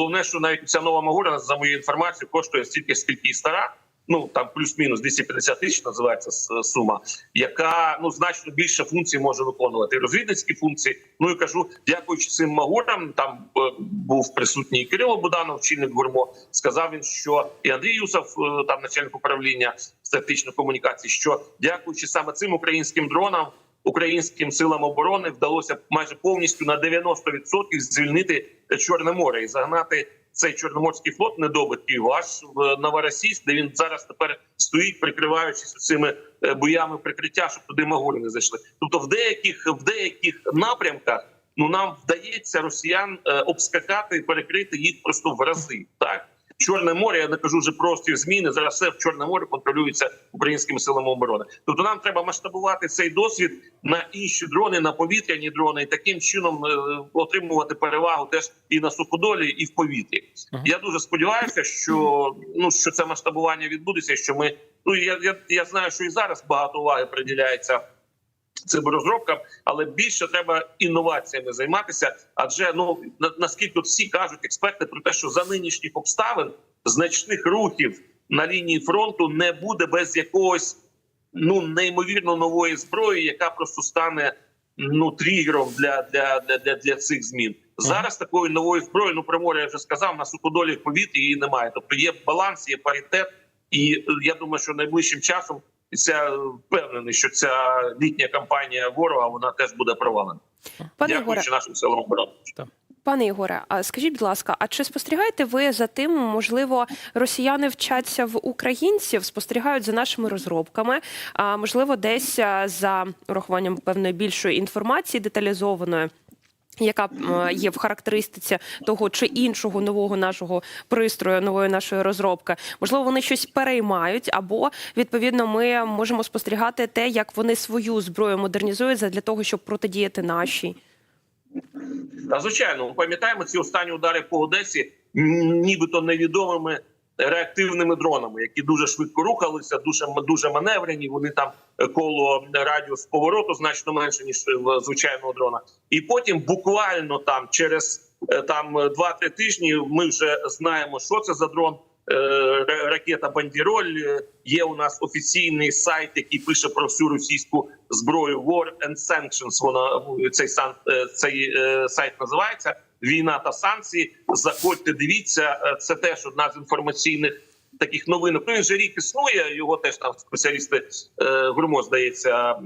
Головне, що навіть ця нова Магура, за моєю інформацією, коштує стільки, скільки і стара. Ну там плюс-мінус 250 тисяч називається сума, яка ну значно більше функцій може виконувати. Розвідницькі функції. Ну і кажу, дякуючи цим магурам, там е, був присутній Кирило Буданов, чільник гурмо. Сказав він, що і Андрій Юсов, е, там начальник управління стратегічної комунікації, що дякуючи саме цим українським дронам. Українським силам оборони вдалося майже повністю на 90% звільнити Чорне море і загнати цей чорноморський флот недобитків аж в Новоросійськ, де він зараз тепер стоїть, прикриваючись цими е, боями прикриття, щоб туди магури не зайшли. Тобто, в деяких в деяких напрямках ну нам вдається росіян е, обскакати і перекрити їх просто в рази. Так Чорне море, я не кажу вже прості зміни. Зараз все в Чорне море контролюється українськими силами оборони. Тобто нам треба масштабувати цей досвід на інші дрони, на повітряні дрони, і таким чином е, отримувати перевагу теж і на суходолі, і в повітрі. Я дуже сподіваюся, що ну що це масштабування відбудеться. Що ми ну я, я, я знаю, що і зараз багато уваги приділяється цим розробкам, але більше треба інноваціями займатися. Адже ну наскільки всі кажуть експерти про те, що за нинішніх обставин значних рухів на лінії фронту не буде без якогось ну неймовірно нової зброї, яка просто стане ну тригером для, для, для, для, для цих змін. Зараз такої нової зброї, ну про море я вже сказав, на суходолі повітрі її немає. Тобто є баланс, є паритет, і е, я думаю, що найближчим часом ця впевнений, що ця літня кампанія ворога вона теж буде провалена. Пане Дякуючи нашим силам оборони. пане Ігоре, а скажіть, будь ласка, а чи спостерігаєте ви за тим, можливо, росіяни вчаться в українців, спостерігають за нашими розробками? А можливо, десь за урахуванням певної більшої інформації деталізованої. Яка є в характеристиці того чи іншого нового нашого пристрою, нової нашої розробки, можливо, вони щось переймають, або відповідно ми можемо спостерігати те, як вони свою зброю модернізують для того, щоб протидіяти нашій. Та звичайно, ми пам'ятаємо ці останні удари по Одесі, нібито невідомими реактивними дронами, які дуже швидко рухалися, дуже дуже маневрені. Вони там е, коло радіус повороту значно менше ніж в звичайного дрона. І потім буквально там через е, там 2-3 тижні ми вже знаємо, що це за дрон. Е, Ракета Бандіроль Е, є у нас офіційний сайт, який пише про всю російську зброю War and Sanctions. Вона цей сан е, цей е, сайт називається Війна та санкції. Заходьте, дивіться, Е, це теж одна з інформаційних таких новин. Ну він же рік існує. Його теж там спеціалісти е, Гурмо, здається, е,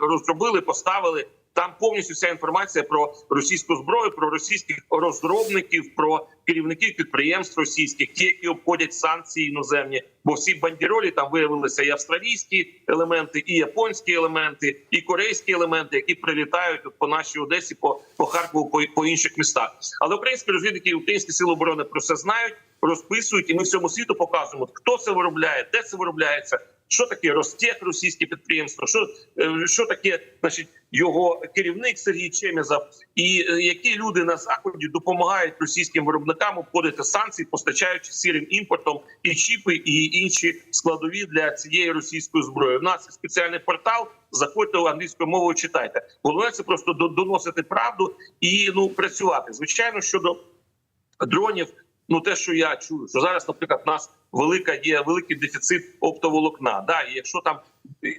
розробили, поставили. Там повністю вся інформація про російську зброю, про російських розробників, про керівників підприємств російських, ті, які обходять санкції іноземні. Бо всі бандеролі там виявилися і австралійські елементи, і японські елементи, і корейські елементи, які прилітають по нашій Одесі, по, по Харкову, по, по інших містах. Але українські розвідники і українські сили оборони про це знають, розписують, і ми всьому світу показуємо, хто це виробляє, де це виробляється. Що таке Ростех, російське підприємство? Що е, що таке, значить, його керівник Сергій Чемізов, і е, які люди на заході допомагають російським виробникам обходити санкції, постачаючи сірим імпортом і чіпи, і інші складові для цієї російської зброї. У нас спеціальний портал. Заходьте англійською мовою, читайте. Головне це просто до- доносити правду і ну працювати. Звичайно, щодо дронів. Ну, те, що я чую, що зараз, наприклад, нас велика є великий дефіцит оптоволокна. Да, і якщо там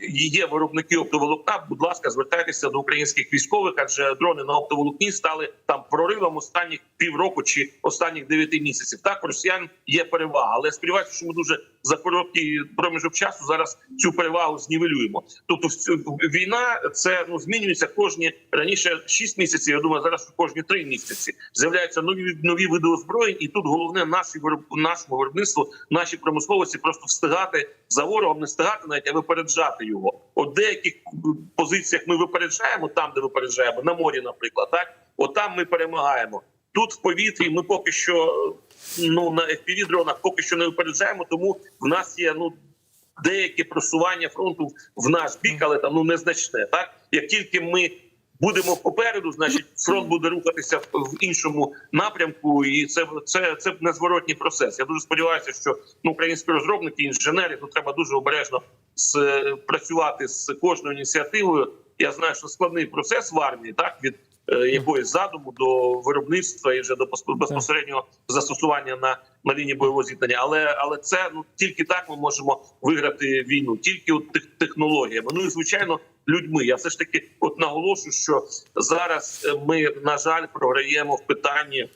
є виробники оптоволокна, будь ласка, звертайтеся до українських військових, адже дрони на оптоволокні стали там проривом останніх півроку чи останніх дев'яти місяців. Так, росіян є перевага, але сподіваюся, що ми дуже за короткий проміжок часу зараз цю перевагу знівелюємо. Тобто, війна це ну змінюється кожні раніше 6 місяців. Я думаю, зараз кожні 3 місяці з'являються нові нові види озброєнь, і тут головне наші нашому виробництву, нашій промисловості просто встигати за ворогом, не встигати навіть, а випереджати його. От деяких позиціях ми випереджаємо там, де випереджаємо на морі, наприклад, так от там ми перемагаємо. Тут в повітрі ми поки що ну на fpv дронах поки що не випереджаємо, тому в нас є ну деяке просування фронту в наш бік, але там ну незначне. Так як тільки ми будемо попереду, значить фронт буде рухатися в іншому напрямку, і це це, це незворотній процес. Я дуже сподіваюся, що ну, українські розробники, інженери тут треба дуже обережно з працювати з кожною ініціативою. Я знаю, що складний процес в армії, так від е, якоїсь задуму до виробництва і вже до пос- безпосереднього застосування на, на лінії бойового зіткнення. Але але це ну тільки так ми можемо виграти війну, тільки от технологіями. Ну і звичайно, людьми. Я все ж таки от наголошую, що зараз е, ми на жаль програємо в питанні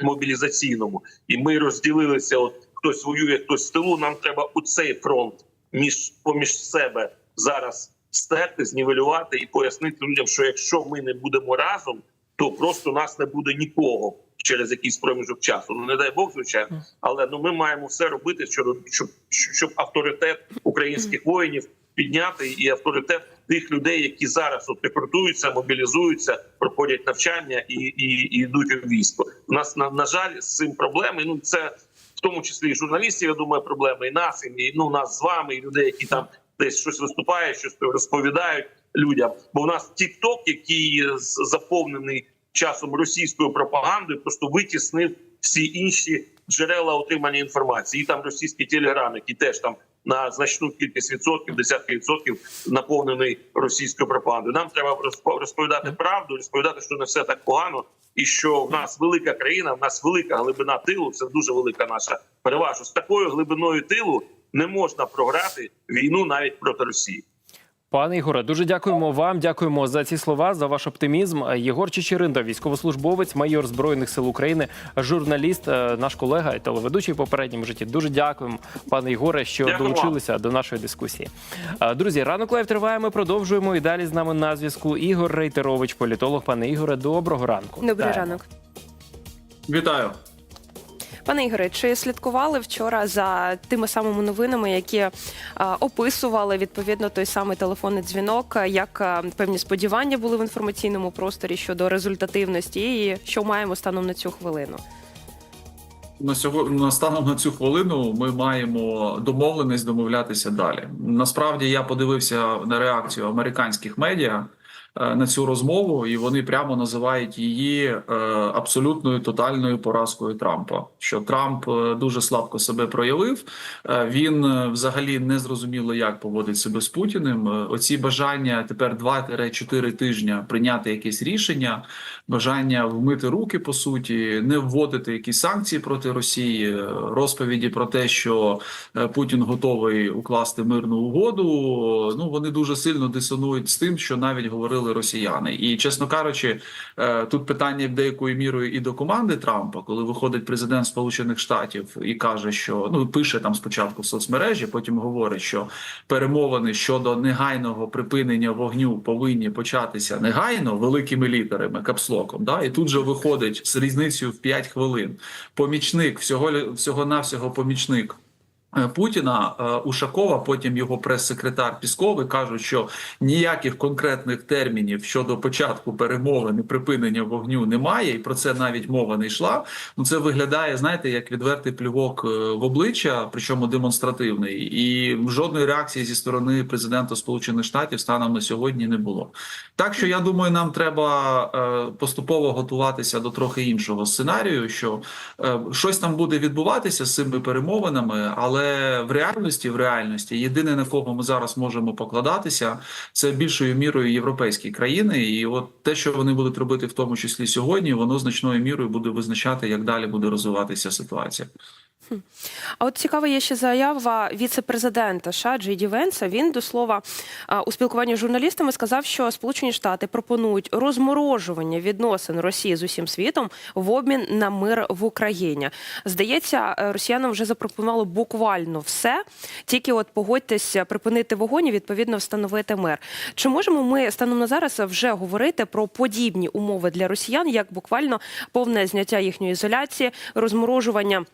мобілізаційному, і ми розділилися. От хтось воює, хтось в тилу. Нам треба у цей фронт між поміж себе зараз стерти, знівелювати і пояснити людям, що якщо ми не будемо разом, то просто нас не буде нікого через якийсь проміжок часу. Ну не дай Бог, звичайно, але ну ми маємо все робити, щоб щоб, щоб авторитет українських воїнів підняти і авторитет тих людей, які зараз от рекрутуються, мобілізуються, проходять навчання і, і, і йдуть у військо. У нас на, на жаль з цим проблеми. Ну це в тому числі і журналістів. Я думаю, проблеми і нас, і ну нас з вами, і людей, які там десь щось виступають, щось розповідають людям. Бо в нас TikTok, який заповнений часом російською пропагандою, просто витіснив всі інші джерела отримання інформації. І там російський телеграм, який теж там на значну кількість відсотків, десятки відсотків наповнений російською пропагандою. Нам треба розпо- розповідати правду, розповідати, що не все так погано, і що в нас велика країна, в нас велика глибина тилу. Це дуже велика наша переважа З такою глибиною тилу не можна програти війну навіть проти Росії. Пане Ігоре, дуже дякуємо вам. Дякуємо за ці слова, за ваш оптимізм. Єгор Чечеринда, військовослужбовець, майор збройних сил України, журналіст, е, наш колега і телеведучий в попередньому житті. Дуже дякуємо, пане Ігоре, що Дякую вам. долучилися до нашої дискусії. Е, Друзі, ранок лайв триває. Ми продовжуємо і далі з нами на зв'язку. Ігор Рейтерович, політолог. Пане Ігоре, доброго ранку. Добрий Вітаємо. ранок. Вітаю. Пане Ігоре, чи слідкували вчора за тими самими новинами, які а, описували відповідно той самий телефонний дзвінок, як а, певні сподівання були в інформаційному просторі щодо результативності, і що маємо станом на цю хвилину? На сьогодні станом на цю хвилину ми маємо домовленість домовлятися далі. Насправді я подивився на реакцію американських медіа е, на цю розмову, і вони прямо називають її е, абсолютною тотальною поразкою Трампа. Що Трамп е, дуже слабко себе проявив. Е, Він е, взагалі не зрозуміло, як поводить себе з Путіним. Е, Оці бажання тепер 2-4 тижня прийняти якесь рішення, бажання вмити руки по суті, не вводити якісь санкції проти Росії, е, розповіді про те, що е, Путін готовий укласти мирну угоду. Ну вони дуже сильно дисонують з тим, що навіть говорили росіяни. І чесно кажучи, е, тут питання деякою мірою і до команди Трампа, коли виходить президент Сполучених Штатів і каже, що ну пише там спочатку в соцмережі, потім говорить, що перемовини щодо негайного припинення вогню повинні початися негайно великими літерами капслоком. Да, і тут же виходить з різницею в 5 хвилин. Помічник всього всього навсього помічник. Е, Путіна е, Ушакова, потім його прес-секретар Пісков і кажуть, що ніяких конкретних термінів щодо початку перемовин і припинення вогню немає, і про це навіть мова не йшла. Ну це виглядає, знаєте, як відвертий плювок е, в обличчя, причому демонстративний, і жодної реакції зі сторони президента Сполучених Штатів станом на сьогодні не було. Так що я думаю, нам треба поступово готуватися до трохи іншого сценарію, що щось там буде відбуватися з цими перемовинами, але в реальності, в реальності, єдине на кого ми зараз можемо покладатися, це більшою мірою європейські країни. І от те, що вони будуть робити, в тому числі сьогодні, воно значною мірою буде визначати, як далі буде розвиватися ситуація. А от цікава є ще заява віце-президента США Джей Венса. Він до слова у спілкуванні з журналістами сказав, що Сполучені Штати пропонують розморожування відносин Росії з усім світом в обмін на мир в Україні. Здається, росіянам вже запропонували буквально все. Тільки от погодьтесь припинити вогонь і відповідно встановити мир. Чи можемо ми станом на зараз вже говорити про подібні умови для росіян, як буквально повне зняття їхньої ізоляції, розморожування?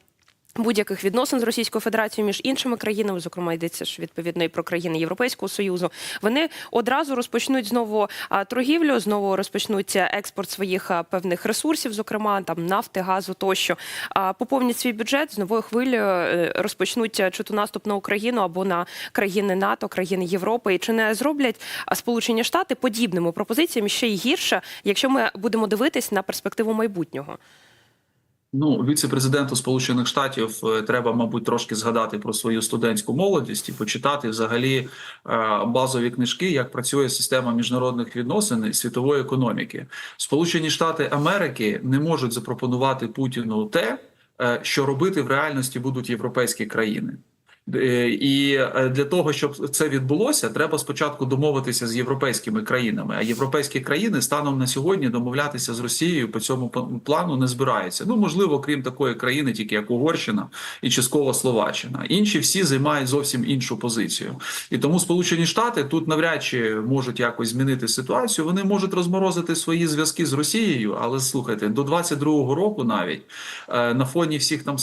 Будь-яких відносин з Російською Федерацією між іншими країнами, зокрема йдеться ж відповідно і про країни Європейського союзу, вони одразу розпочнуть знову торгівлю, знову розпочнуться експорт своїх певних ресурсів, зокрема там нафти, газу тощо. Поповнять свій бюджет з новою хвилею е, розпочнуть чи то наступ на Україну або на країни НАТО, країни Європи. І чи не зроблять Сполучені Штати подібними пропозиціями ще й гірше, якщо ми будемо дивитись на перспективу майбутнього? Ну, віце-президенту Сполучених Штатів е, треба, мабуть, трошки згадати про свою студентську молодість і почитати взагалі е, базові книжки, як працює система міжнародних відносин і світової економіки. Сполучені Штати Америки не можуть запропонувати Путіну те, е, що робити в реальності будуть європейські країни. Е, І е, для того, щоб це відбулося, треба спочатку домовитися з європейськими країнами. А європейські країни станом на сьогодні домовлятися з Росією по цьому плану не збираються. Ну можливо, крім такої країни, тільки як Угорщина і частково Словаччина. Інші всі займають зовсім іншу позицію. І тому Сполучені Штати тут навряд чи можуть якось змінити ситуацію. Вони можуть розморозити свої зв'язки з Росією, але слухайте, до 22-го року навіть е, на фоні всіх там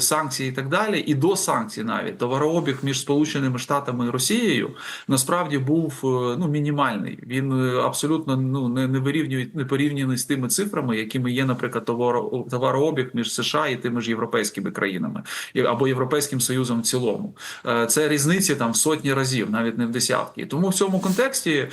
санкцій і так далі, і до санкцій навіть товарообіг між Сполученими Штатами і Росією насправді був е, ну мінімальний. Він е, абсолютно ну не, не вирівнює не порівняний з тими цифрами, якими є, наприклад, товаро, товарообіг між США і тими ж європейськими країнами або Європейським Союзом в цілому. Е, Це різниці там в сотні разів, навіть не в десятки. Тому в цьому контексті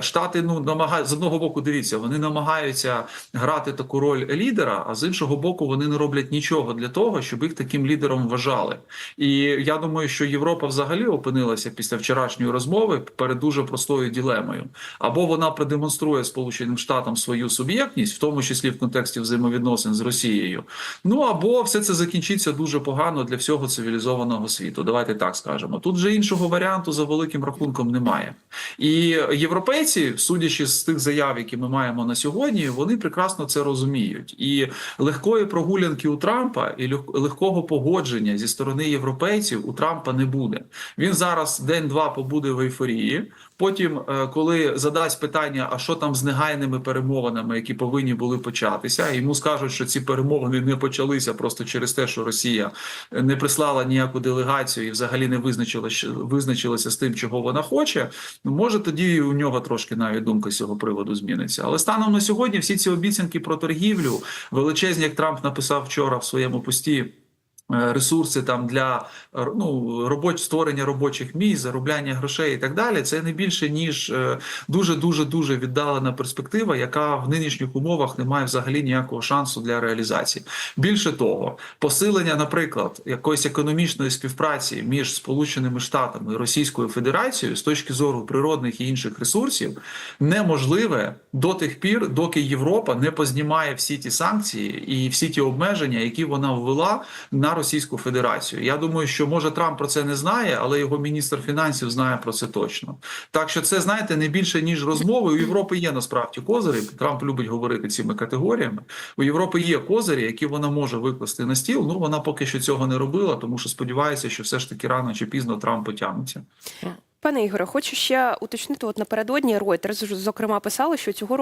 штати ну намагають з одного боку. Дивіться, вони намагаються грати таку роль лідера, а з іншого боку, вони не роблять нічого для того, щоб їх таким лідером вважали. І я думаю, що Європа взагалі опинилася після вчорашньої розмови перед дуже простою ділемою. Або вона продемонструє Сполученим Штатам свою суб'єктність, в тому числі в контексті взаємовідносин з Росією. Ну або все це закінчиться дуже погано для всього цивілізованого світу. Давайте так скажемо. Тут же іншого варіанту за великим рахунком немає. І європейці, судячи з тих заяв, які ми маємо на сьогодні, вони прекрасно це розуміють. І легкої прогулянки у Трампа і легкого погодження зі сторони європейців у Трампа не буде. Він зараз день-два побуде в ейфорії. Потім, е, коли задасть питання, а що там з негайними перемовинами, які повинні були початися, йому скажуть, що ці перемовини не почалися просто через те, що Росія не прислала ніяку делегацію і взагалі не визначила що- визначилася з тим, чого вона хоче. Може тоді і у нього трошки навіть думка з цього приводу зміниться. Але станом на сьогодні всі ці обіцянки про торгівлю величезні, як Трамп написав вчора в своєму пості. Е, Ресурси там для е, ну робоч створення робочих місць, заробляння грошей і так далі. Це не більше ніж дуже дуже дуже віддалена перспектива, яка в нинішніх умовах не має взагалі ніякого шансу для реалізації. Більше того, посилення, наприклад, якоїсь економічної співпраці між Сполученими Штатами і Російською Федерацією з точки зору природних і інших ресурсів неможливе до тих пір, доки Європа не познімає всі ті санкції і всі ті обмеження, які вона ввела на Російську Федерацію. Я думаю, що може Трамп про це не знає, але його міністр фінансів знає про це точно. Так що це знаєте не більше ніж розмови. У Європи є насправді козирі. Трамп любить говорити цими категоріями. У Європи є козирі, які вона може викласти на стіл. Ну вона поки що цього не робила, тому що сподівається, що все ж таки рано чи пізно Трамп потягнеться. Пане Ігоре, хочу ще уточнити. От напередодні Reuters, зокрема, писали, що цього року.